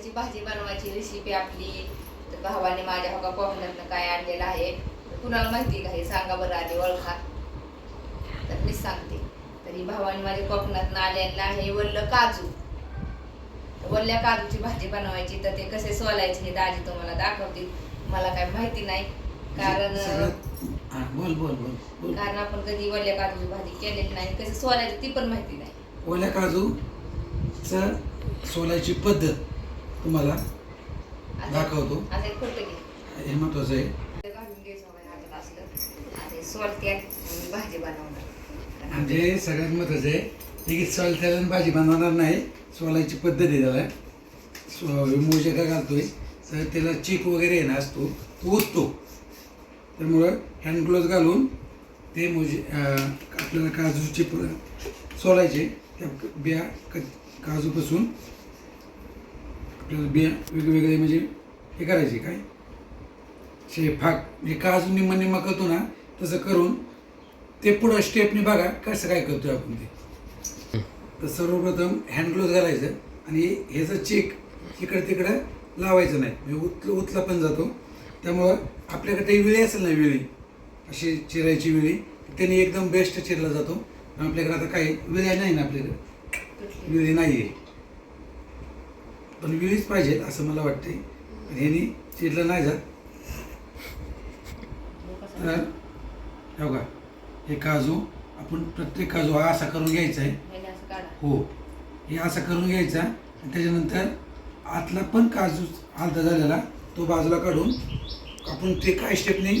सोलण्याची भाजी बनवायची रेसिपी आपली. तर भावाने माझ्या बघा कोकणातनं काय आणलेलं आहे कुणाला माहिती का हे सांगा बरं आधी ओळखा. तर मीच सांगते. तरी भावाने माझ्या कोकणातनं आलेलं आहे वल्ल काजू. वल्ल्या काजूची भाजी बनवायची तर ते कसे सोलायचे हे दाजी तुम्हाला दाखवतील. मला काय माहिती नाही. कारण बोल बोल बोल कारण आपण कधी वल्ल्या काजूची भाजी केलेली नाही. कसे सोलायची ती पण माहिती नाही. ओल्या काजू सोलायची पद्धत. तुम्हाला दाखवतो. हे महत्वाचं आहे. म्हणजे सगळ्यात महत्वाचं आहे की सोलत्याला भाजी बनवणार नाही. सोलायची पद्धत आहे त्याला. सो मोजे का घालतोय? तर त्याला चीक वगैरे ना असतो तो त्यामुळं हँड ग्लोव्ज घालून ते मोजे आपल्याला काजूचे सोलायचे त्या बिया क काजूपासून आपल्याला बिया वेगवेगळे म्हणजे हे करायचे काय? शे फाक. म्हणजे अजून निम्मा निम्मा करतो ना तसं करून ते पुढं स्टेपने बघा कसं काय करतोय आपण ते. तर सर्वप्रथम हँडग्लोज घालायचं आणि ह्याचं चेक इकडे तिकडं लावायचं नाही. म्हणजे उतल उतला पण जातो. त्यामुळं आपल्याकडे विळी असेल ना विळी अशी चिरायची विळी त्याने एकदम बेस्ट चिरला जातो. आपल्याकडे आता काही विळ्या नाही ना आपल्याकडे. विळी नाही आहे पण विळीच पाहिजे असं मला वाटते पण ह्यानी चिरलं नाही जात. तर हे बघा हे काजू आपण प्रत्येक काजू हा असा करून घ्यायचा आहे. हो हे. असं करून घ्यायचा आणि त्याच्यानंतर आतला पण काजू आलता झालेला तो बाजूला काढून आपण ते काय स्टेपने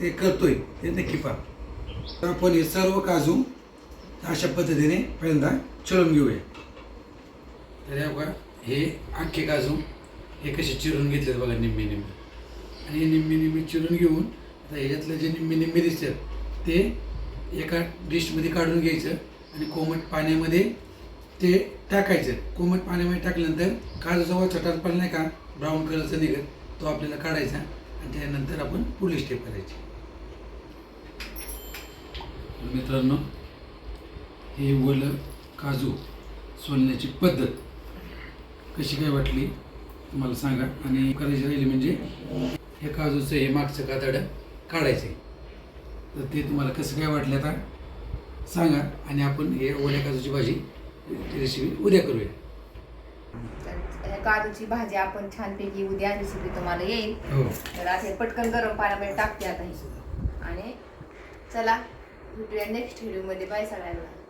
ते करतोय ते नक्की पहा. तर आपण हे सर्व काजू अशा पद्धतीने पहिल्यांदा चिरून घेऊया. तर हे बघा हे आखे काजू हे कसे चिरून घेतलेत बघा निम्मे निम्मे. आणि हे निम्मे निम्मे चिरून घेऊन आता ह्याच्यातलं जे निम्मे निम्मे दिसतात ते एका डिशमध्ये काढून घ्यायचं आणि कोमट पाण्यामध्ये ते टाकायचं. कोमट पाण्यामध्ये टाकल्यानंतर काजूचा वर चटात पडला नाही का ब्राऊन कलरचा निघत तो आपल्याला काढायचा आणि त्यानंतर आपण पुढली स्टेप करायची. मित्रांनो हे वलं काजू सोलण्याची पद्धत कशी काय वाटली? मला सांगा. आणि करायची राहिली म्हणजे हे काजूचं हे मागचं कातडं काढायचं आहे तर ते तुम्हाला कसं काय वाटलं आता सांगा. आणि आपण हे ओल्या काजूची भाजी रेसिपी उद्या करूया. काजूची भाजी आपण छानपैकी उद्या रेसिपी तुम्हाला येईल. हो. तर आता हे पटकन गरम पाण्यामध्ये टाकते आता ही. आणि चला भेटूया नेक्स्ट व्हिडिओमध्ये बाय सगळ्यांना.